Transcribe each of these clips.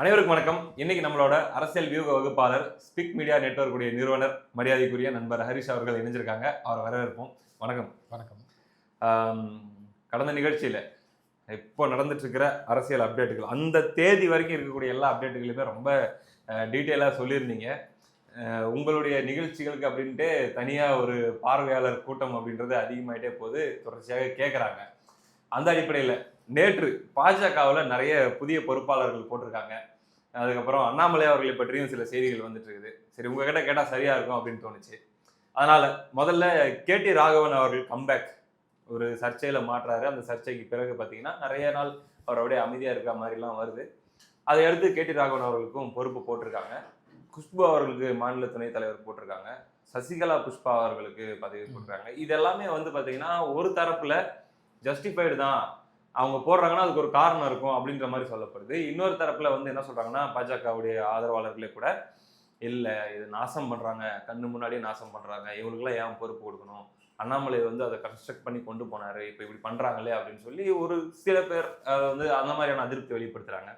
அனைவருக்கும் வணக்கம். இன்னைக்கு நம்மளோட அரசியல் வியூக வகுப்பாளர் ஸ்பிக் மீடியா நெட்வொர்க் உடைய நிறுவனர் மரியாதைக்குரிய நண்பர் ஹரிஷ் அவர்கள் இணைஞ்சிருக்காங்க. அவரை வரவேற்போம். வணக்கம். வணக்கம். கடந்த நிகழ்ச்சியில் இப்போ நடந்துட்டு இருக்கிற அரசியல் அப்டேட்டுகள் அந்த தேதி வரைக்கும் இருக்கக்கூடிய எல்லா அப்டேட்டுகளுமே ரொம்ப டீட்டெயிலாக சொல்லியிருந்தீங்க. உங்களுடைய நிகழ்ச்சிகளுக்கு அப்படின்ட்டு தனியாக ஒரு பார்வையாளர் கூட்டம் அப்படின்றது அதிகமாயிட்டே போது தொடர்ச்சியாக கேட்குறாங்க அந்த அடிப்படையில் நேற்று பாஜகவில் நிறைய புதிய பொறுப்பாளர்கள் போட்டிருக்காங்க. அதுக்கப்புறம் அண்ணாமலை அவர்களை பற்றியும் சில செய்திகள் வந்துட்டு இருக்குது சரி உங்ககிட்ட கேட்டால் சரியா இருக்கும் அப்படின்னு தோணுச்சு. அதனால முதல்ல கேடி ராகவன் அவர்கள் கம்பேக் ஒரு சர்ச்சையில் மாற்றாரு அந்த சர்ச்சைக்கு பிறகு பார்த்தீங்கன்னா நிறைய நாள் அவர் அப்படியே அமைதியாக இருக்க மாதிரிலாம் வருது. அதை அடுத்து கேடி ராகவன் அவர்களுக்கும் பொறுப்பு போட்டிருக்காங்க. குஷ்பு அவர்களுக்கு மாநில துணைத் தலைவர் போட்டிருக்காங்க. சசிகலா புஷ்பா அவர்களுக்கு பதவி போட்டிருக்காங்க. இது எல்லாமே வந்து பார்த்தீங்கன்னா ஒரு தரப்பில் ஜஸ்டிஃபைடு தான் அவங்க போடுறாங்கன்னா அதுக்கு ஒரு காரணம் இருக்கும் அப்படின்ற மாதிரி சொல்லப்படுது. இன்னொரு தரப்புல வந்து என்ன சொல்றாங்கன்னா பாஜகவுடைய ஆதரவாளர்களே கூட இல்லை இது நாசம் பண்ணுறாங்க கண்ணு முன்னாடியே நாசம் பண்ணுறாங்க இவங்களுக்குலாம் ஏன் பொறுப்பு கொடுக்கணும்? அண்ணாமலை வந்து அதை கன்ஸ்ட்ரக்ட் பண்ணி கொண்டு போனார். இப்போ இப்படி பண்ணுறாங்களே அப்படின்னு சொல்லி ஒரு சில பேர் வந்து அந்த மாதிரியான அதிருப்தி வெளிப்படுத்துகிறாங்க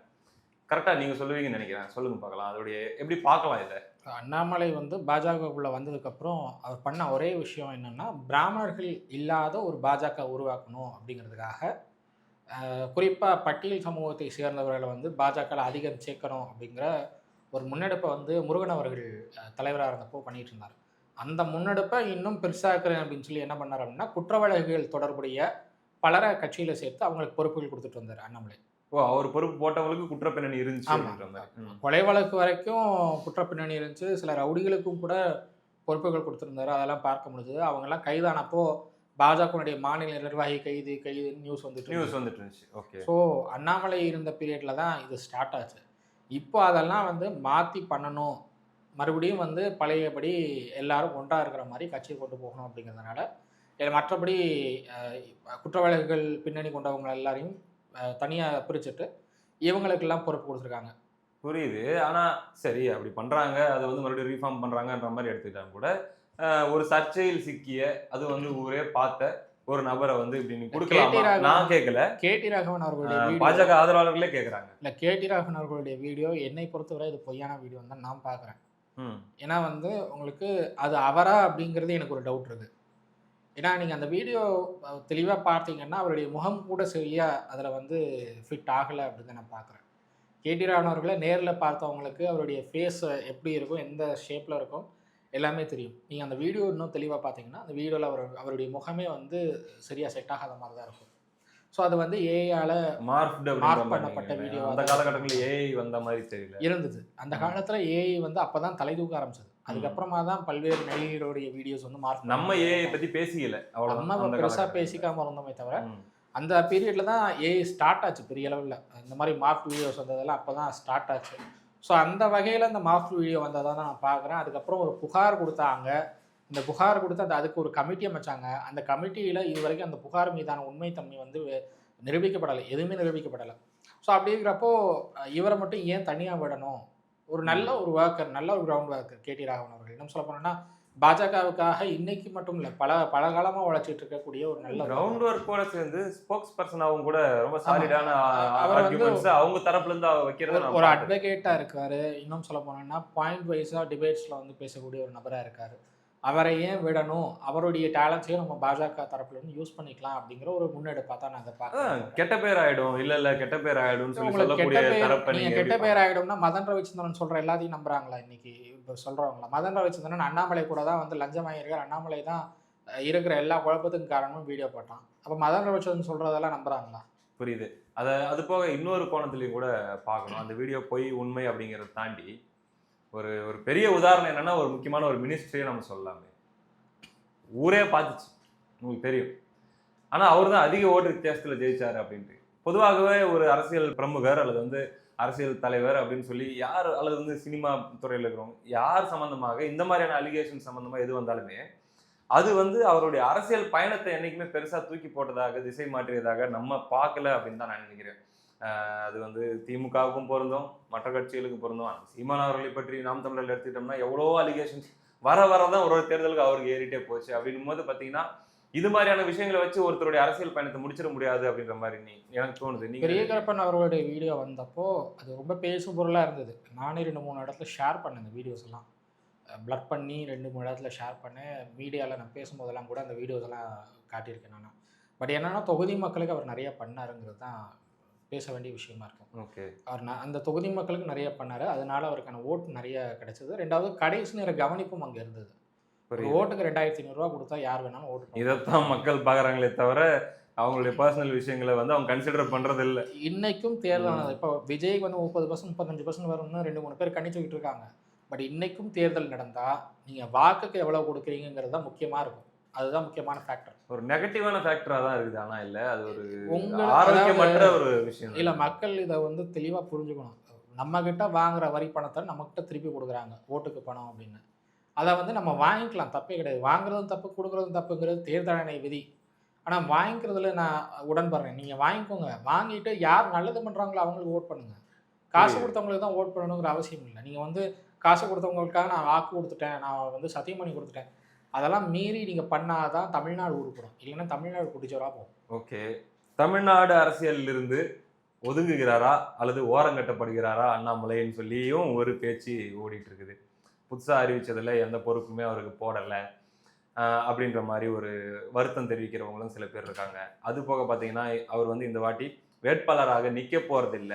கரெக்டாக நீங்கள் சொல்லுவீங்கன்னு நினைக்கிறேன். சொல்லுங்க பார்க்கலாம். அதோடைய எப்படி பார்க்கலாம் இதை? அண்ணாமலை வந்து பாஜகக்குள்ளே வந்ததுக்கப்புறம் அவர் பண்ண ஒரே விஷயம் என்னென்னா பிராமணர்கள் இல்லாத ஒரு பாஜக உருவாக்கணும் அப்படிங்கிறதுக்காக குறிப்பாக பட்டியல் சமூகத்தை சேர்ந்தவர்களை வந்து பாஜகவில் அதிகம் சேர்க்கணும் அப்படிங்கிற ஒரு முன்னெடுப்பை வந்து முருகன் அவர்கள் தலைவராக இருந்தப்போ பண்ணிட்டு இருந்தார். அந்த முன்னெடுப்பை இன்னும் பெருசாக்குறேன் அப்படின்னு சொல்லி என்ன பண்ணார் அப்படின்னா குற்ற வழக்குகள் தொடர்புடைய பலரை கட்சியில் சேர்த்து அவங்களுக்கு பொறுப்புகள் கொடுத்துட்டு வந்தார் அண்ணாமலை. ஓ அவர் பொறுப்பு போட்டவங்களுக்கு குற்றப்பின்னணி இருந்துச்சு. கொலை வழக்கு வரைக்கும் குற்றப்பின்னணி இருந்துச்சு. சில ரவுடிகளுக்கும் கூட பொறுப்புகள் கொடுத்துருந்தாரு. அதெல்லாம் பார்க்க முடிஞ்சது. அவங்கெல்லாம் கைதானப்போ பாஜகவுடைய மாநில நிர்வாகி கைது கைது நியூஸ் வந்துட்டு நியூஸ் வந்துட்டு இருந்துச்சு ஓகே ஸோ அண்ணாமலை இருந்த பீரியடில் தான் இது ஸ்டார்ட் ஆச்சு. இப்போ அதெல்லாம் வந்து மாற்றி பண்ணணும். மறுபடியும் வந்து பழையபடி எல்லாரும் ஒன்றாக இருக்கிற மாதிரி கட்சியை கொண்டு போகணும் அப்படிங்கிறதுனால மற்றபடி அஹ், குற்ற வழக்குகள் பின்னணி கொண்டவங்க எல்லாரையும் தனியாக பிரிச்சுட்டு இவங்களுக்கெல்லாம் பொறுப்பு கொடுத்துருக்காங்க. புரியுது. ஆனா சரி அப்படி பண்றாங்க. அதை வந்து மறுபடியும் ரீஃபார்ம் பண்றாங்கன்ற மாதிரி எடுத்துக்கிட்டாங்க கூட ஒரு சர்ச்சையில் சிக்கிய அது வந்து ஊரே பார்த்த ஒரு நபரை வந்து இப்படி கொடுக்கலாமா? ராகவன். நான் கேட்கல. கேடி ராகவன் அவர்களுடைய பாஜக ஆதரவாளர்களே கேக்குறாங்க இல்லை கேடி ராகவன் அவர்களுடைய வீடியோ என்னை பொறுத்தவரை இது பொய்யான வீடியோ தான் நான் பார்க்குறேன். ஏன்னா வந்து உங்களுக்கு அது அவரா அப்படிங்கிறது எனக்கு ஒரு டவுட் இருக்கு. ஏன்னா நீங்கள் அந்த வீடியோ தெளிவாக பார்த்தீங்கன்னா அவருடைய முகம் கூட சரியாக அதில் வந்து ஃபிட் ஆகலை அப்படின்னு நான் பார்க்குறேன். கேடி ராவன் அவர்களை நேரில் பார்த்தவங்களுக்கு அவருடைய ஃபேஸ் எப்படி இருக்கும் எந்த ஷேப்பில் இருக்கும் எல்லாமே தெரியும். நீங்கள் அந்த வீடியோ இன்னும் தெளிவாக பார்த்தீங்கன்னா அந்த வீடியோவில் அவர் அவருடைய முகமே வந்து சரியாக செட் ஆகாத மாதிரி தான் இருக்கும். ஸோ அது வந்து ஏஐயால் அப்படின்ற மாதிரி. பண்ணப்பட்ட video அந்த. காலகட்டங்களில் ஏஐ வந்த மாதிரி தெரியல. இருந்தது. அந்த. காலத்துல ஏஐ வந்து அப்பதான் தலை தூக்க ஆரம்பிச்சது. அதுக்கப்புறமா தான் பல்வேறு நடிகர்களுடைய வீடியோஸ் வந்து மார்க் நம்ம ஏஐ பத்தி பேசிக்கல. அவ்வளவுதான். நம்ம அந்த பெருசா காலகட்டத்துல. பேசிக்காம இருந்தோமே தவிர. அந்த பீரியட்ல தான் ஏஐ ஸ்டார்ட் ஆச்சு பெரிய அளவில். இந்த மாதிரி மார்க் வீடியோஸ் வந்ததெல்லாம் அப்பதான் ஸ்டார்ட் ஆச்சு. ஸோ அந்த வகையில் இந்த மாஃப் வீடியோ வந்ததாக தான் நான் பார்க்குறேன். அதுக்கப்புறம் ஒரு புகார் கொடுத்தாங்க. இந்த புகார் கொடுத்து அந்த அதுக்கு ஒரு கமிட்டி அமைச்சாங்க. அந்த கமிட்டியில் இது வரைக்கும் அந்த புகார் மீதான உண்மைத்தன்மை வந்து நிரூபிக்கப்படலை. எதுவுமே நிரூபிக்கப்படலை. ஸோ அப்படி இருக்கிறப்போ இவரை மட்டும் ஏன் தனியாக விடணும்? ஒரு நல்ல ஒரு ஒர்க்கர் நல்ல ஒரு கிரவுண்ட் ஒர்க்கர் கேடி ராகவன் அவர்கள். இன்னும் சொல்ல போனோம்னா பாஜகவுக்காக இன்னைக்கு மட்டும் இல்லை பல பல காலமாக உழைச்சிட்டு இருக்கக்கூடிய ஒரு நல்ல கிரவுண்ட் ஒர்க்கோட சேர்ந்து ஸ்போக்ஸ் பர்சனாவும் கூட ரொம்ப சாலிடான அவர் வந்து அவங்க தரப்புல இருந்து வைக்கிறத ஒரு. அட்வொகேட்டாக இருக்காரு. இன்னும் சொல்ல போனோம்னா பாயிண்ட் வைஸாக டிபேட்ஸில் வந்து பேசக்கூடிய ஒரு நபராக இருக்காரு. அவரை ஏன் விடணும்? அவருடைய டேலண்ட்ஸையும் நம்ம பாஜக தரப்புல இருந்து யூஸ் பண்ணிக்கலாம் அப்படிங்கிற ஒரு முன்னெடுப்பாக தான் அதான், பார்க்குறேன் கெட்ட பேர் ஆயிடும். இல்ல இல்ல கெட்ட பேர் ஆயிடும் சொல்லக்கூடிய தரப்பை நீங்க நீங்க கெட்ட பேர் ஆகிடும்னா மதன் ரவிச்சந்திரன் சொல்ற எல்லாத்தையும் நம்புறாங்களா இன்னைக்கு? இப்போ சொல்றவங்களா? மதன் ரவிச்சந்திரன் அண்ணாமலை கூட தான் வந்து லஞ்சம் வாங்கியிருக்கார். அண்ணாமலை தான் இருக்கிற எல்லா குழப்பத்துக்கும் காரணமும் வீடியோ போட்டான். அப்போ மதன் ரவிச்சந்திரன் சொல்றதெல்லாம் நம்புறாங்களா? புரியுது. அத அது போக இன்னொரு கோணத்துலயும் கூட பார்க்கணும். அந்த வீடியோ பொய் உண்மை அப்படிங்கறத தாண்டி ஒரு ஒரு பெரிய உதாரணம் என்னன்னா ஒரு முக்கியமான ஒரு மினிஸ்ட்ரியை நம்ம சொல்லலாமே. ஊரே பார்த்துச்சு உங்களுக்கு தெரியும். ஆனால் அவர் தான் அதிக ஓட்டு வித்தியாசத்தில் ஜெயிச்சார் அப்படின்ட்டு. பொதுவாகவே ஒரு அரசியல் பிரமுகர் அல்லது வந்து அரசியல் தலைவர் அப்படின்னு சொல்லி யார் அல்லது வந்து சினிமா துறையில் இருக்கிறவங்க யார் சம்மந்தமாக இந்த மாதிரியான அலிகேஷன் சம்மந்தமாக எது வந்தாலுமே அது வந்து அவருடைய அரசியல் பயணத்தை என்றைக்குமே பெருசாக தூக்கி போட்டதாக திசை மாற்றியதாக நம்ம பார்க்கல அப்படின்னு தான் நான் நினைக்கிறேன். அது வந்து திமுகவுக்கும் பொருந்தும் மற்ற கட்சிகளுக்கு பொருந்தும். சீமான் அவர்களை பற்றி நாம் தமிழர் எடுத்துக்கிட்டோம்னா எவ்வளோ அலிகேஷன்ஸ் வர வர தான் ஒரு ஒரு தேர்தலுக்கு அவருக்கு ஏறிட்டே போச்சு. அப்படின்னும் போது பார்த்தீங்கன்னா இது மாதிரியான விஷயங்களை வச்சு ஒருத்தருடைய அரசியல் பயணத்தை முடிச்சிட முடியாது அப்படின்ற மாதிரி நீ எனக்கு தோணுது. நீங்கள் பெரியகரப்பன் அவர்களுடைய வீடியோ வந்தப்போ அது ரொம்ப பேசும் பொருளாக இருந்தது. நானே ரெண்டு மூணு இடத்துல ஷேர் பண்ணேன் இந்த வீடியோஸ் எல்லாம். பிளட் பண்ணி ரெண்டு மூணு இடத்துல ஷேர் பண்ணேன். மீடியாவில் நான் பேசும்போதெல்லாம் கூட அந்த வீடியோஸ் எல்லாம் காட்டியிருக்கேன் நான். பட் என்னென்னா தொகுதி மக்களுக்கு அவர் நிறையா பண்ணாருங்கிறது தான் பேச வேண்டிய விஷயமா இருக்கும். ஓகே. அவர் அந்த தொகுதி மக்களுக்கு நிறைய பண்ணாரு. அதனால அவருக்கான ஓட்டு நிறைய கிடைச்சது. ரெண்டாவது கடைசி நேர கவனிப்பும் அங்கே இருந்தது. ஒரு ஓட்டுக்கு ரெண்டாயிரத்தி ஐநூறுரூவா கொடுத்தா யார் வேணாலும் ஓட்டு. இதைத்தான் மக்கள் பாக்குறாங்களே தவிர அவங்களுடைய பர்சனல் விஷயங்களை வந்து அவங்க கன்சிடர் பண்றது இல்ல இன்னைக்கும் தேர்தல் இப்போ விஜய்க்கு வந்து முப்பது பர்சன்ட் முப்பத்தஞ்சு பர்சன்ட் வரும்னு ரெண்டு மூணு பேர் கணிச்சுக்கிட்டு இருக்காங்க. பட் இன்னைக்கும் தேர்தல் நடந்தா நீங்க வாக்குக்கு எவ்வளவு கொடுக்குறீங்கிறது தான் முக்கியமா இருக்கும். அதுதான் முக்கியமான ஃபேக்டர் ஒரு நெகட்டிவான ஃபேக்டரா தான் இருக்குது. ஆனா இல்ல அது ஒரு ஆரோக்கியமற்ற ஒரு விஷயம் இல்ல மக்கள் இதை வந்து தெளிவா புரிஞ்சுக்கணும். நம்ம கிட்ட வாங்குற வரி பணத்தை நம்ம கிட்ட திருப்பி கொடுக்குறாங்க ஓட்டுக்கு பணம் அப்படின்னு. அதை வந்து நம்ம வாங்கிக்கலாம். தப்பே கிடையாது. வாங்குறதும் தப்பு கொடுக்குறதும் தப்புங்கிறது தேர்தல் ஆணைய விதி. ஆனா வாங்கிக்கிறதுல நான் உடன்படுறேன். நீங்க வாங்கிக்கோங்க. வாங்கிட்டு யார் நல்லது பண்றாங்களோ அவங்களுக்கு ஓட் பண்ணுங்க. காசு. கொடுத்தவங்களுக்கு தான் ஓட் பண்ணணுங்கிற அவசியம் இல்லை. நீங்க வந்து காசு கொடுத்தவங்களுக்காக நான் வாக்கு கொடுத்துட்டேன். நான் வந்து சத்தியம் பண்ணி கொடுத்துட்டேன். அதெல்லாம் மீறி நீங்கள் பண்ணாதான் தமிழ்நாடு உருப்படும். இல்லைன்னா தமிழ்நாடு குடிச்சவராக போகும் ஓகே. தமிழ்நாடு அரசியலில் இருந்து ஒதுங்குகிறாரா? அல்லது ஓரங்கட்டப்படுகிறாரா அண்ணாமலைன்னு சொல்லியும் ஒரு பேச்சு ஓடிட்டு இருக்குது புதுசாக அறிவித்ததில் எந்த பொறுப்புமே அவருக்கு போடலை. அப்படின்ற மாதிரி ஒரு வருத்தம் தெரிவிக்கிறவங்களும் சில பேர் இருக்காங்க. அது போக பார்த்தீங்கன்னா அவர் வந்து இந்த வாட்டி வேட்பாளராக நிற்க போகிறதில்ல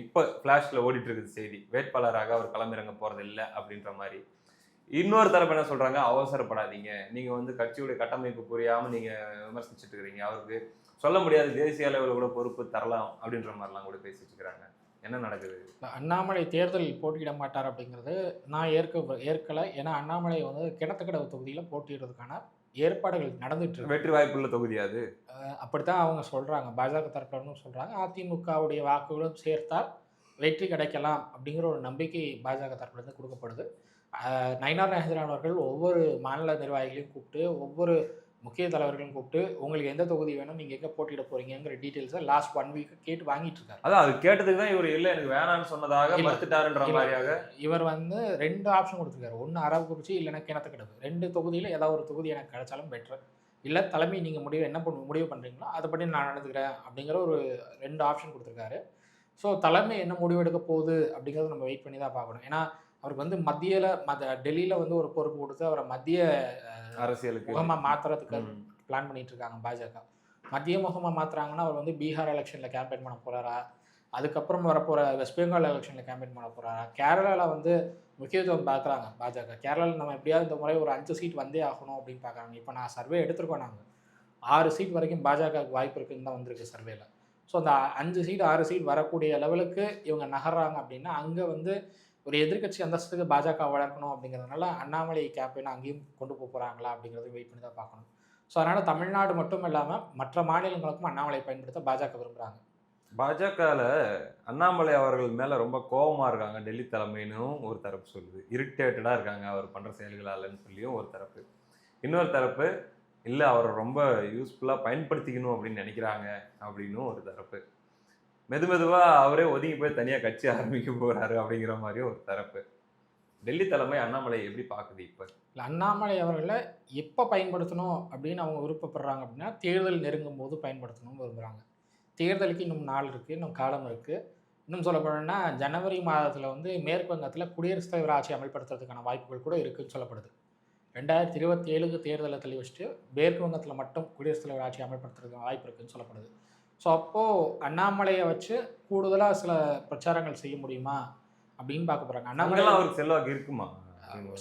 இப்போ ஃப்ளாஷில் ஓடிட்டு இருக்குது செய்தி. வேட்பாளராக அவர் களமிறங்க போகிறதில்ல அப்படின்ற மாதிரி. இன்னொரு தரப்பு என்ன சொல்றாங்க? அவசரப்படாதீங்க. நீங்க வந்து கட்சியுடைய கட்டமைப்பு புரியாம நீங்க விமர்சிச்சுட்டு இருக்கிறீங்க. அவருக்கு சொல்ல முடியாது. தேசிய அளவில் கூட பொறுப்பு தரலாம் அப்படின்ற மாதிரிலாம் கூட பேசிட்டு இருக்கிறாங்க. என்ன நடக்குது? அண்ணாமலை தேர்தலில் போட்டியிட மாட்டார் அப்படிங்கிறது நான் ஏற்க ஏற்கலை. ஏன்னா அண்ணாமலை வந்து கிணத்துக்கடவு தொகுதியில் போட்டியிடுறதுக்கான ஏற்பாடுகள் நடந்துட்டு வெற்றி வாய்ப்புள்ள தொகுதி அது. அப்படித்தான் அவங்க சொல்றாங்க. பாஜக தரப்புலன்னு சொல்றாங்க. அதிமுகவுடைய வாக்குகளும் சேர்த்தால் வெற்றி கிடைக்கலாம் அப்படிங்கிற ஒரு நம்பிக்கை பாஜக தரப்புலேருந்து கொடுக்கப்படுது. நயினார் நாகேந்திரன் அவர்கள் ஒவ்வொரு மாநில நிர்வாகிகளையும் கூப்பிட்டு ஒவ்வொரு முக்கிய தலைவர்களையும் கூப்பிட்டு உங்களுக்கு எந்த தொகுதி வேணும்? நீங்கள் எங்கே போட்டியிட போறீங்கிற டீட்டெயில்ஸை லாஸ்ட் ஒன் வீக் கேட்டு வாங்கிட்டு இருக்காரு. அதான் அது கேட்டதுக்கு தான் இவர் இல்ல எனக்கு வேணாம்னு சொன்னதாக. மறுத்துட்டாருன்ற. மாதிரியாக. இவர் வந்து ரெண்டு ஆப்ஷன் கொடுத்துருக்காரு. ஒன்று அரவக்குறிச்சி இல்லைன்னா கிணத்துக்கிடவு ரெண்டு தொகுதியில் ஏதாவது ஒரு தொகுதி எனக்கு கிடைச்சாலும் பெட்டர் இல்லை தலைமை நீங்கள் முடிவு என்ன பண்ண முடிவு பண்ணுறீங்களோ அதுபடி நான் நடந்துக்கிறேன் அப்படிங்கிற ஒரு ரெண்டு ஆப்ஷன் கொடுத்துருக்காரு. ஸோ தலைமை என்ன முடிவு எடுக்க போகுது அப்படிங்கிறத நம்ம வெயிட் பண்ணி தான் பார்க்கணும். ஏன்னா அவருக்கு வந்து மத்தியில் மத டெல்லியில் வந்து ஒரு பொறுப்பு கொடுத்து அவரை மத்திய அரசியலுக்கு. முகமாக மாற்றுறதுக்கு. பிளான் பண்ணிட்டு இருக்காங்க பாஜக. மத்திய முகமாக மாத்துறாங்கன்னா அவர் வந்து பீகார் எலெக்ஷனில் கேம்பெயின் பண்ண போறாரா? அதுக்கப்புறம் வரப்போகிற வெஸ்ட் பெங்கால் எலெக்ஷனில் கேம்பெயின் பண்ண போறாரா? கேரளாவில் வந்து முக்கியத்துவம் பார்க்குறாங்க பாஜக. கேரளாவில் நம்ம எப்படியாவது இந்த முறை ஒரு அஞ்சு சீட் வந்தே ஆகணும் அப்படின்னு பார்க்குறாங்க. இப்போ நான் சர்வே எடுத்திருக்கோம் நாங்கள் ஆறு சீட் வரைக்கும் பாஜகவுக்கு வாய்ப்பு இருக்குன்னு தான் வந்திருக்கு சர்வேல ஸோ அந்த அஞ்சு சீட் ஆறு சீட் வரக்கூடிய லெவலுக்கு இவங்க நகர்றாங்க அப்படின்னா அங்கே வந்து ஒரு எதிர்க்கட்சி அந்தஸ்துக்கு பாஜக வளர்க்கணும் அப்படிங்கிறதுனால அண்ணாமலை கேம்பெயின் அங்கேயும் கொண்டு போக போகிறாங்களா அப்படிங்கிறத வெயிட் பண்ணி தான் பார்க்கணும். ஸோ அதனால் தமிழ்நாடு மட்டும் இல்லாமல் மற்ற மாநிலங்களுக்கும் அண்ணாமலை பயன்படுத்த பாஜக விரும்புகிறாங்க பாஜகவில் அண்ணாமலை அவர்கள் மேலே ரொம்ப கோபமாக இருக்காங்க. டெல்லி தலைமையினும் ஒரு தரப்பு சொல்லுது. இரிட்டேட்டடாக இருக்காங்க. அவர் பண்ணுற செயல்களாலன்னு சொல்லியும் ஒரு தரப்பு. இன்னொரு தரப்பு இல்லை அவரை ரொம்ப யூஸ்ஃபுல்லாக பயன்படுத்திக்கணும் அப்படின்னு நினைக்கிறாங்க. அப்படின்னும் ஒரு தரப்பு. மெது மெதுவாக அவரே ஒதுங்கி போய் தனியாக கட்சி ஆரம்பிக்க போகிறாரு அப்படிங்கிற மாதிரியும் ஒரு தரப்பு. டெல்லி தலைமை அண்ணாமலை எப்படி பார்க்குது இப்போ? இல்லை அண்ணாமலை அவர்களை எப்போ பயன்படுத்தணும் அப்படின்னு அவங்க விருப்பப்படுறாங்க அப்படின்னா தேர்தல் நெருங்கும் போது பயன்படுத்தணும்னு விரும்புகிறாங்க தேர்தலுக்கு இன்னும் நாள் இருக்குது இன்னும் காலம் இருக்குது இன்னும் சொல்ல போனோம்னா ஜனவரி மாதத்தில் வந்து மேற்கு வங்கத்தில் குடியரசுத் தலைவர் ஆட்சி அமல்படுத்துறதுக்கான வாய்ப்புகள் கூட இருக்குன்னு சொல்லப்படுது. ரெண்டாயிரத்தி இருபத்தி ஏழுக்கு தேர்தலை தள்ளி வச்சுட்டு மேற்கு வங்கத்தில் மட்டும் குடியரசுத் தலைவர் ஆட்சி அமல்படுத்துறதுக்கான வாய்ப்பு இருக்குதுன்னு சொல்லப்படுது. ஸோ அப்போது அண்ணாமலையை வச்சு கூடுதலாக சில பிரச்சாரங்கள் செய்ய முடியுமா? அப்படின்னு பார்க்க போகிறாங்க அண்ணாமலை அங்கெல்லாம் அவருக்கு செல்வாக்கு இருக்குமா?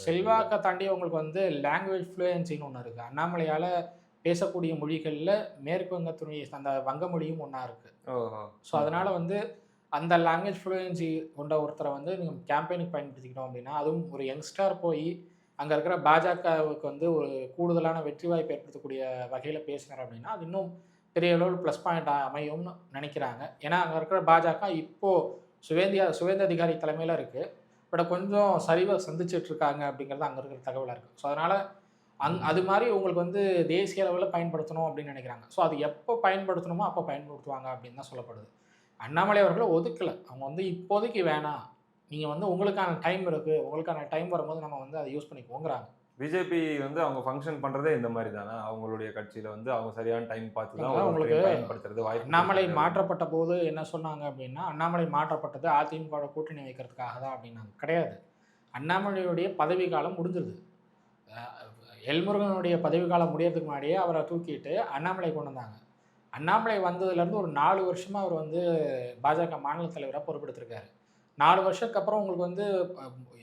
செல்வாக்கை தாண்டி உங்களுக்கு வந்து லாங்குவேஜ் ஃப்ளூயன்சின்னு ஒன்று இருக்குது அண்ணாமலையால் பேசக்கூடிய மொழிகளில் மேற்கு வங்கத்துடைய அந்த வங்க மொழியும் ஒன்றா இருக்குது ஸோ அதனால் வந்து அந்த லாங்குவேஜ் ஃப்ளூயன்சி கொண்ட ஒருத்தரை வந்து நீங்கள் கேம்பெயினுக்கு பயன்படுத்திக்கிட்டோம் அப்படின்னா அதுவும் ஒரு யங்ஸ்டர் போய் அங்கே இருக்கிற பாஜகவுக்கு வந்து ஒரு கூடுதலான வெற்றி வாய்ப்பு ஏற்படுத்தக்கூடிய வகையில் பேசினார் அப்படின்னா அது இன்னும் பெரிய அளவில் ப்ளஸ் பாயிண்ட் அமையும்னு நினைக்கிறாங்க. ஏன்னா அங்கே இருக்கிற பாஜக இப்போது சுவேந்தியா சுவேந்த அதிகாரி தலைமையில் இருக்குது பட் கொஞ்சம் சரிவை சந்திச்சிட்டு இருக்காங்க அப்படிங்கிறது அங்கே இருக்கிற தகவலாக இருக்குது ஸோ அதனால் அங் அது மாதிரி உங்களுக்கு வந்து தேசிய அளவில் பயன்படுத்தணும் அப்படின்னு நினைக்கிறாங்க. ஸோ அது எப்போ பயன்படுத்தணுமோ அப்போ பயன்படுத்துவாங்க அப்படின்னு தான் சொல்லப்படுது. அண்ணாமலை அவர்களை ஒதுக்கலை. அவங்க வந்து இப்போதைக்கு வேணாம். நீங்கள் வந்து உங்களுக்கான டைம் இருக்குது உங்களுக்கான டைம் வரும்போது நம்ம வந்து அதை யூஸ் பண்ணிக்குவோங்கிறாங்க. பிஜேபி வந்து அவங்க ஃபங்க்ஷன் பண்றதே இந்த மாதிரி தானே அவங்களுடைய கட்சியில வந்து அவங்க சரியான டைம் பார்த்து தான் உங்களுக்கு பயன்படுத்துறது வாய்ப்பு அண்ணாமலை. மாற்றப்பட்ட போது என்ன சொன்னாங்க அப்படின்னா அண்ணாமலை மாற்றப்பட்டது அதிமுக கூட்டணி வைக்கிறதுக்காக தான் அப்படின்னாங்க. கிடையாது. அண்ணாமலையுடைய பதவி காலம் முடிஞ்சிருது எல்முருகனுடைய பதவி காலம் முடியறதுக்கு முன்னாடியே அவரை தூக்கிட்டு அண்ணாமலை கொண்டு வந்தாங்க. அண்ணாமலை வந்ததுலேருந்து ஒரு நாலு வருஷமாக அவர் வந்து பாஜக மாநில தலைவராக பொறுப்பெடுத்திருக்காரு. நாலு வருஷத்துக்கு அப்புறம் உங்களுக்கு வந்து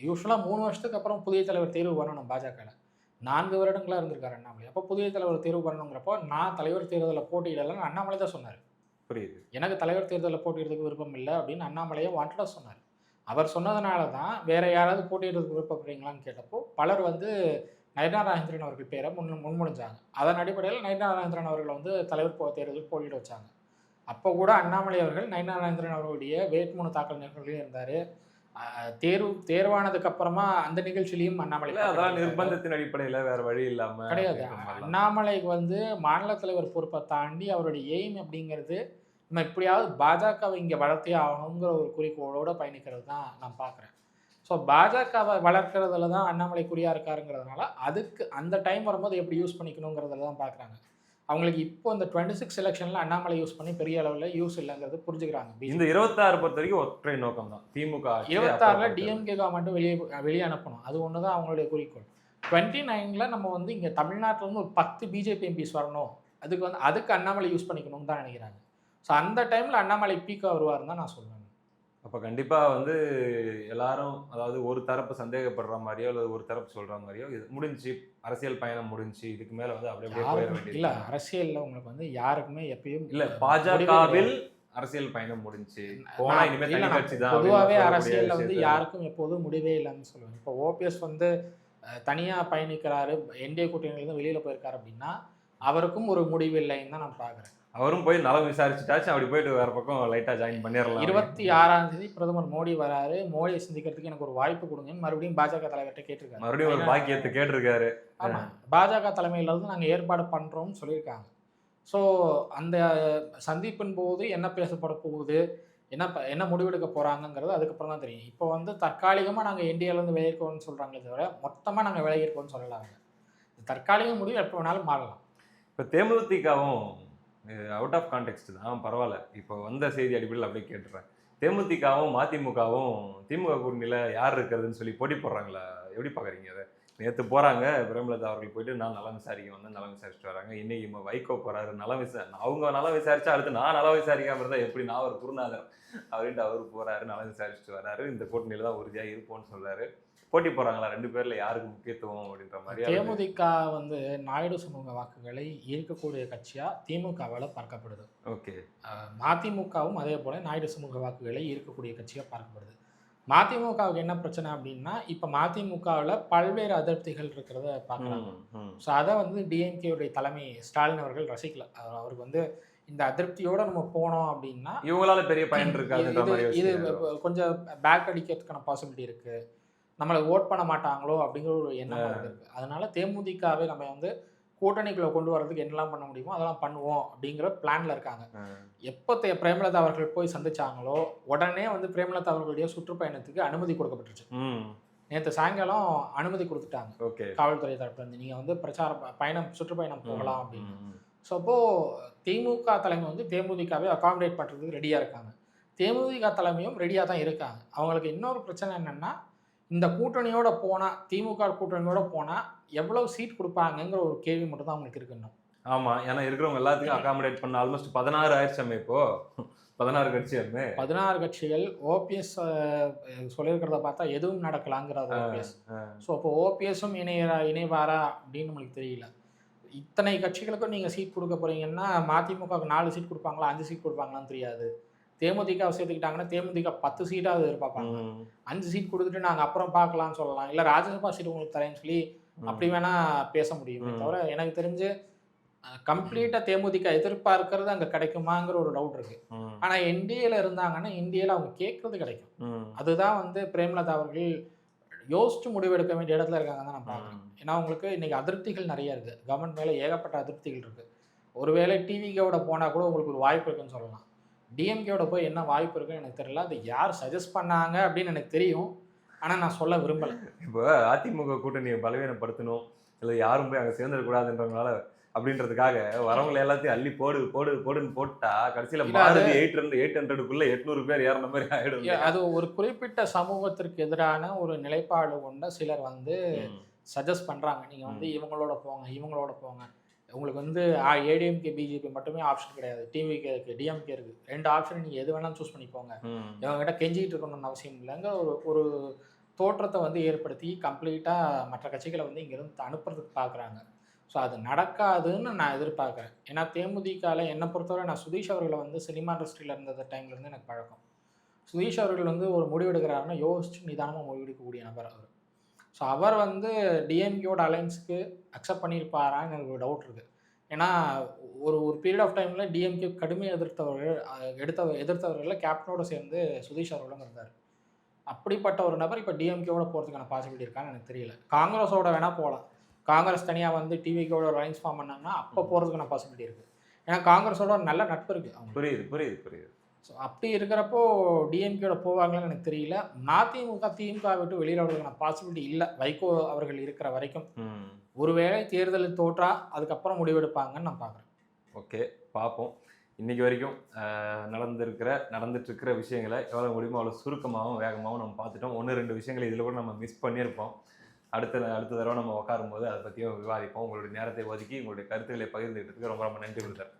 யூஸ்வலாக மூணு வருஷத்துக்கு அப்புறம் புதிய தலைவர் தேர்வு பண்ணணும் பாஜகவில் நான்கு வருடங்களாக இருந்திருக்காரு அண்ணாமலை. அப்போ புதிய தலைவர் தேர்வு பண்ணணுங்கிறப்போ நான் தலைவர் தேர்தலில் போட்டியிடலன்னு அண்ணாமலை தான் சொன்னார். புரியுது. எனக்கு தலைவர் தேர்தலில் போட்டியிடுறதுக்கு விருப்பம் இல்லை அப்படின்னு அண்ணாமலையை வாண்டடாக சொன்னார். அவர் சொன்னதுனால தான் வேற யாராவது போட்டியிடுறதுக்கு விருப்பப்படுறீங்களான்னு கேட்டப்போ பலர் வந்து நயனா ராஜேந்திரன் அவர்கள் பேரை முன் முன்மொழிஞ்சாங்க. அதன் அடிப்படையில் நயனா ராஜேந்திரன் அவர்களை வந்து தலைவர் போ- தேர்தலுக்கு போட்டியிட வச்சாங்க. அப்போ கூட அண்ணாமலை அவர்கள் நயனா ராஜேந்திரன் அவர்களுடைய வேட்புமனு தாக்கல் நிகழ்ச்சியிலையும் இருந்தார் தேர்வு தேர்வானதுக்கு அப்புறமா அந்த நிகழ்ச்சியிலையும் அண்ணாமலை அதான். நிர்பந்தத்தின் அடிப்படையில வேற வழி இல்லாம கிடையாது. அண்ணாமலைக்கு வந்து மாநில தலைவர் பொறுப்பை தாண்டி அவருடைய எய்ம் அப்படிங்கிறது நம்ம எப்படியாவது பாஜகவை இங்கே வளர்த்தே ஆகணுங்கிற ஒரு குறிக்கோளோட பயணிக்கிறது தான் நான் பார்க்குறேன் ஸோ பாஜகவை வளர்க்கறதுல தான் அண்ணாமலை குறியா இருக்காருங்கிறதுனால அதுக்கு அந்த டைம் வரும்போது எப்படி யூஸ் பண்ணிக்கணுங்கிறதுல தான் பார்க்குறாங்க அவங்களுக்கு இப்போ இந்த டுவெண்ட்டி சிக்ஸ் எலெக்ஷனில் அண்ணாமலை யூஸ் பண்ணி பெரிய அளவில் யூஸ் இல்லைங்கிறது புரிஞ்சுக்கிறாங்க இந்த இருபத்தாறு பொறுத்த வரைக்கும் ஒற்றை நோக்கம் தான். திமுக இருபத்தாறில் டிஎம்கே கவர்மெண்ட்டு வெளியே வெளியே அனுப்பணும். அது ஒன்று தான் அவங்களுடைய குறிக்கோள். டுவெண்ட்டி நைனில் நம்ம வந்து இங்கே தமிழ்நாட்டில் இருந்து ஒரு பத்து பிஜேபி எம்பிஸ் வரணும். அதுக்கு வந்து அதுக்கு அண்ணாமலை யூஸ் பண்ணிக்கணும்னு தான் நினைக்கிறாங்க. ஸோ அந்த டைமில் அண்ணாமலை பீக்காக வருவாருன்னு தான் நான் சொல்லுவேன் அப்ப கண்டிப்பா வந்து எல்லாரும் அதாவது ஒரு தரப்பு சந்தேகப்படுற மாதிரியோ அல்லது ஒரு தரப்பு சொல்ற மாதிரியோ இது முடிஞ்சு அரசியல் பயணம் முடிஞ்சு இதுக்கு மேல வந்து அப்படியே போயிட வேண்டியது இல்லை. அரசியலில் உங்களுக்கு வந்து யாருக்குமே எப்பயும் இல்ல பாஜகவில். அரசியல் பயணம் முடிஞ்சு போனா நான் இனிமே இல்ல, தனி நான் கட்சி தான் பொதுவாகவே அரசியலில் வந்து யாருக்கும் எப்போதும் முடிவே இல்லைன்னு சொல்லுவேன் இப்போ ஓபிஎஸ் வந்து தனியாக பயணிக்கிறாரு. என்டிஏ கூட்டணியிலேருந்து வெளியில் போயிருக்காரு அப்படின்னா அவருக்கும் ஒரு முடிவு இல்லைன்னு தான் நான் பார்க்குறேன். அவரும் போய் நலம் விசாரிச்சுட்டாச்சு. அப்படி போயிட்டு வேற பக்கம் லைட்டா ஜாயின் பண்ணிடலாம் இருபத்தி ஆறாம் தேதி பிரதமர் மோடி வராரு. மோடியை சந்திக்கிறதுக்கு எனக்கு ஒரு வாய்ப்பு கொடுங்கன்னு மறுபடியும் பாஜக தலைவர்கிட்ட கேட்டிருக்காரு. மறுபடியும் ஒரு பாக்கியத்தை கேட்டிருக்காரு. ஆமா. பாஜக தலைமையில இருந்து நாங்க ஏற்பாடு பண்றோம்னு சொல்லியிருக்காங்க. ஸோ அந்த சந்திப்பின் போது என்ன பேசப்பட போகுது? என்ன என்ன முடிவெடுக்க போறாங்கங்கிறது அதுக்கப்புறம் தான் தெரியும். இப்போ வந்து தற்காலிகமா நாங்க இந்தியால இருந்து விலகிருக்கோம்னு சொல்றாங்களே தவிர மொத்தமா நாங்க விலகிருக்கோம்னு சொல்லலாங்க. தற்காலிக முடிவு எப்போ வேணாலும் மாறலாம். இப்போ தேமுதிகவும் அவுட் ஆஃப் கான்டெக்ட் தான். பரவாயில்ல. இப்போ வந்த செய்தி அடிப்படையில் அப்படியே கேட்டுறேன். தேமுதிகவும் மதிமுகவும் திமுக கூட்டணியில் யார் இருக்கிறதுன்னு சொல்லி போட்டி போடுறாங்களா? எப்படி பார்க்குறீங்க அதை? நேற்று போகிறாங்க பிரேமலதா அவர்கள் போயிட்டு நான் நலம் விசாரிக்க வந்தேன் நலம் விசாரிச்சுட்டு வராங்க. இன்னைக்கு இவங்க வைகோ போகிறாரு நலம் விசா அவங்க நலம் விசாரிச்சா அடுத்து நான் நலம் விசாரிக்காம இருந்தால் எப்படி நான் ஒரு குருநாதர் அப்படின்ட்டு அவர் போகிறாரு நலம் விசாரிச்சுட்டு வராரு. இந்த கூட்டணியில் தான் உறுதியாக இருப்போம்னு சொல்கிறாரு போட்டி போகிறாங்களா ரெண்டு பேரில் யாருக்கு முக்கியத்துவம் அப்படின்ற மாதிரி தேமுதிக வந்து நாயுடு சமூக வாக்குகளை ஈர்க்கக்கூடிய கட்சியா திமுகவால் பார்க்கப்படுது. ஓகே. மதிமுகவும் அதே போல நாயுடு சமூக வாக்குகளை ஈர்க்கக்கூடிய கட்சியாக பார்க்கப்படுது. மதிமுகவுக்கு என்ன பிரச்சனை அப்படின்னா இப்போ மதிமுகவில் பல்வேறு அதிருப்திகள் இருக்கிறத பார்க்குறாங்க. ஸோ அதை வந்து டிஎம்கேவுடைய தலைமை ஸ்டாலின் அவர்கள் ரசிக்கல. அவர் அவருக்கு வந்து இந்த அதிருப்தியோட நம்ம போனோம் அப்படின்னா இவங்களால பெரிய பயன் இருக்காதுன்ற இது- கொஞ்சம் பேக் அடிக்கிறதுக்கான பாசிபிலிட்டி இருக்கு. நம்மளை ஓட் பண்ண மாட்டாங்களோ அப்படிங்கிற ஒரு எண்ணம் அவருக்கு இருக்கு. அதனால தேமுதிகவை நம்ம வந்து கூட்டணிக்குள்ள கொண்டு வரதுக்கு என்னெல்லாம் பண்ண முடியுமோ அதெல்லாம் பண்ணுவோம் அப்படிங்கிற பிளான்ல இருக்காங்க. எப்போ தே பிரேமலதா அவர்கள் போய் சந்திச்சாங்களோ உடனே வந்து பிரேமலதா அவர்களுடைய சுற்றுப்பயணத்துக்கு அனுமதி கொடுக்கப்பட்டுருச்சு. நேற்று சாயங்காலம் அனுமதி கொடுத்துட்டாங்க. ஓகே. காவல்துறை தரப்புல இருந்து. நீங்கள் வந்து பிரச்சார பயணம் சுற்றுப்பயணம் போகலாம் அப்படின்னு. ஸோ அப்போது திமுக தலைமை வந்து தேமுதிகவை அகாமடேட் பண்ணுறதுக்கு ரெடியாக இருக்காங்க. தேமுதிக தலைமையும் ரெடியாக தான் இருக்காங்க. அவங்களுக்கு இன்னொரு பிரச்சனை என்னென்னா இந்த கூட்டணியோட போனால் திமுக கூட்டணியோட போனால் எவ்வளோ சீட் கொடுப்பாங்கங்கிற ஒரு கேள்வி மட்டும் தான் அவங்களுக்கு இருக்கு இன்னும். ஆமா ஏன்னா இருக்கிறவங்க எல்லாத்துக்கும் அகாமடேட் பண்ண ஆல்மோஸ்ட் பதினாறு ஆயிடுச்சாமே இப்போ. பதினாறு கட்சியாமே பதினாறு கட்சிகள் ஓபிஎஸ் சொல்லியிருக்கிறத பார்த்தா எதுவும் நடக்கலாங்கிறது ஓபிஎஸ் ஸோ அப்போ ஓபிஎஸும் இணையரா இணைவாரா அப்படின்னு நம்மளுக்கு தெரியல. இத்தனை கட்சிகளுக்கும் நீங்கள் சீட் கொடுக்க போறீங்கன்னா மதிமுகவுக்கு நாலு சீட் கொடுப்பாங்களா அஞ்சு சீட் கொடுப்பாங்களான்னு தெரியாது. தேமுதிக சேர்த்துக்கிட்டாங்கன்னா தேமுதிக பத்து சீட்டாவது எதிர்பார்ப்பாங்க. அஞ்சு சீட் கொடுத்துட்டு நாங்கள் அப்புறம் பார்க்கலாம்னு சொல்லலாம். இல்லை ராஜ்யசபா சீட் உங்களுக்கு தரேன்னு சொல்லி. அப்படி வேணா பேச முடியுமே. தவிர எனக்கு தெரிஞ்சு கம்ப்ளீட்டாக தேமுதிக எதிர்பார்க்கறது அங்கே கிடைக்குமாங்கிற ஒரு டவுட் இருக்கு. ம், ஆனால் என்டிஏல இருந்தாங்கன்னா இந்தியாவில் அவங்க கேட்கறது கிடைக்கும். அதுதான் வந்து பிரேமலதா அவர்கள் யோசிச்சு முடிவெடுக்க வேண்டிய இடத்துல இருக்காங்க தான் நான் பார்க்குறேன். ஏன்னா உங்களுக்கு இன்னைக்கு அதிருப்திகள் நிறைய இருக்கு. கவர்மெண்ட் மேலே ஏகப்பட்ட அதிருப்திகள் இருக்கு. ஒருவேளை டிவிக்கோட போனால் கூட உங்களுக்கு ஒரு வாய்ப்பு இருக்குன்னு சொல்லலாம். டிஎம்கேவோட போய் என்ன வாய்ப்பு இருக்குன்னு எனக்கு தெரியல. அது யார் சஜஸ்ட் பண்ணாங்க அப்படின்னு எனக்கு தெரியும். ஆனால் நான் சொல்ல விரும்பலை. இப்போ அதிமுக கூட்டணியை பலவீனப்படுத்தணும். இல்லை யாரும் போய் அங்கே சேர்ந்துடக்கூடாதுன்றதுனால அப்படின்றதுக்காக வரவங்களை எல்லாத்தையும் அள்ளி போடு போடு போடுன்னு போட்டா கடைசியில மாறுதி. எயிட் ஹண்ட்ரட் எயிட் ஹண்ட்ரடுக்குள்ள எட்நூறு பேர் ஏறின மாதிரி ஆயிடும்? அது ஒரு குறிப்பிட்ட சமூகத்திற்கு எதிரான ஒரு நிலைப்பாடு கொண்ட சிலர் வந்து. சஜஸ்ட் பண்ணுறாங்க நீங்கள் வந்து இவங்களோட போங்க இவங்களோட போங்க. உங்களுக்கு வந்து ஏடிஎம்கே பிஜேபி மட்டுமே ஆப்ஷன் கிடையாது. டிவிகே இருக்குது டிஎம்கே இருக்குது ரெண்டு ஆப்ஷன் நீங்கள் எது வேணாலும் சூஸ் பண்ணி போங்க ம். இவங்ககிட்ட கெஞ்சிட்டு இருக்கணும்னு அவசியம் இல்லைங்க. ஒரு ஒரு தோற்றத்தை வந்து ஏற்படுத்தி கம்ப்ளீட்டாக மற்ற கட்சிகளை வந்து இங்கேருந்து அனுப்புறதுக்கு பார்க்குறாங்க ஸோ அது நடக்காதுன்னு நான் எதிர்பார்க்குறேன். ஏன்னா தேமுதிகவில் என்னை பொறுத்தவரை நான் சுதீஷ் அவர்களை வந்து சினிமா இண்டஸ்ட்ரியில் இருந்த டைம்லேருந்து எனக்கு பழக்கம். சுதீஷ் அவர்கள் வந்து ஒரு முடிவெடுக்கிறாருன்னா யோசிச்சு நிதானமாக முடிவெடுக்கக்கூடிய நபர் அவர். ஸோ அவர் வந்து டிஎம்கேவோட அலைன்ஸுக்கு அக்செப்ட் பண்ணியிருப்பாரான்னு எனக்கு ஒரு டவுட் இருக்குது ஏன்னா ஒரு ஒரு பீரியட் ஆஃப் டைமில் டிஎம்கே கடுமையாக எதிர்த்தவர்கள் அஹ், எடுத்த எதிர்த்தவர்களில் கேப்டனோட சேர்ந்து சுதீஷ் அவர்களும் இருந்தார். அப்படிப்பட்ட ஒரு நபர் இப்போ டிஎம்கேவோட போகிறதுக்கான பாசிபிலிட்டி இருக்கான்னு எனக்கு தெரியல. காங்கிரஸோட வேணால் போகலாம் காங்கிரஸ் தனியாக வந்து டிவிக்கோட ஒரு அலைன்ஸ் ஃபார்ம் பண்ணாங்கன்னா அப்போ போகிறதுக்கான பாசிபிலிட்டி இருக்குது ஏன்னா காங்கிரஸோட ஒரு நல்ல நட்பு இருக்குது புரியுது புரியுது புரியுது. ஸோ அப்படி இருக்கிறப்போ டிஎம்கேட போவாங்களான்னு எனக்கு தெரியல. மதிமுக திமுக விட்டு வெளியில் வரதுக்கான பாசிபிலிட்டி இல்லை. வைகோ அவர்கள் இருக்கிற வரைக்கும். ஒருவேளை தேர்தலில் தோற்றா அதுக்கப்புறம் முடிவெடுப்பாங்கன்னு நான் பார்க்குறேன். ஓகே பார்ப்போம். இன்னைக்கு வரைக்கும் நடந்திருக்கிற நடந்துட்டு இருக்கிற விஷயங்களை எவ்வளோ முடியுமோ அவ்வளோ சுருக்கமாகவும் வேகமாகவும் நம்ம பார்த்துட்டோம். ஒன்று ரெண்டு விஷயங்களை இதில் கூட நம்ம மிஸ் பண்ணியிருப்போம். அடுத்த அடுத்த தடவை நம்ம உட்காரும்போது அதை பற்றியும் விவாதிப்போம். உங்களுடைய நேரத்தை ஒதுக்கி உங்களுடைய கருத்துக்களை பகிர்ந்துக்கிட்டதுக்கு ரொம்ப ரொம்ப நன்றி கொடுத்தார்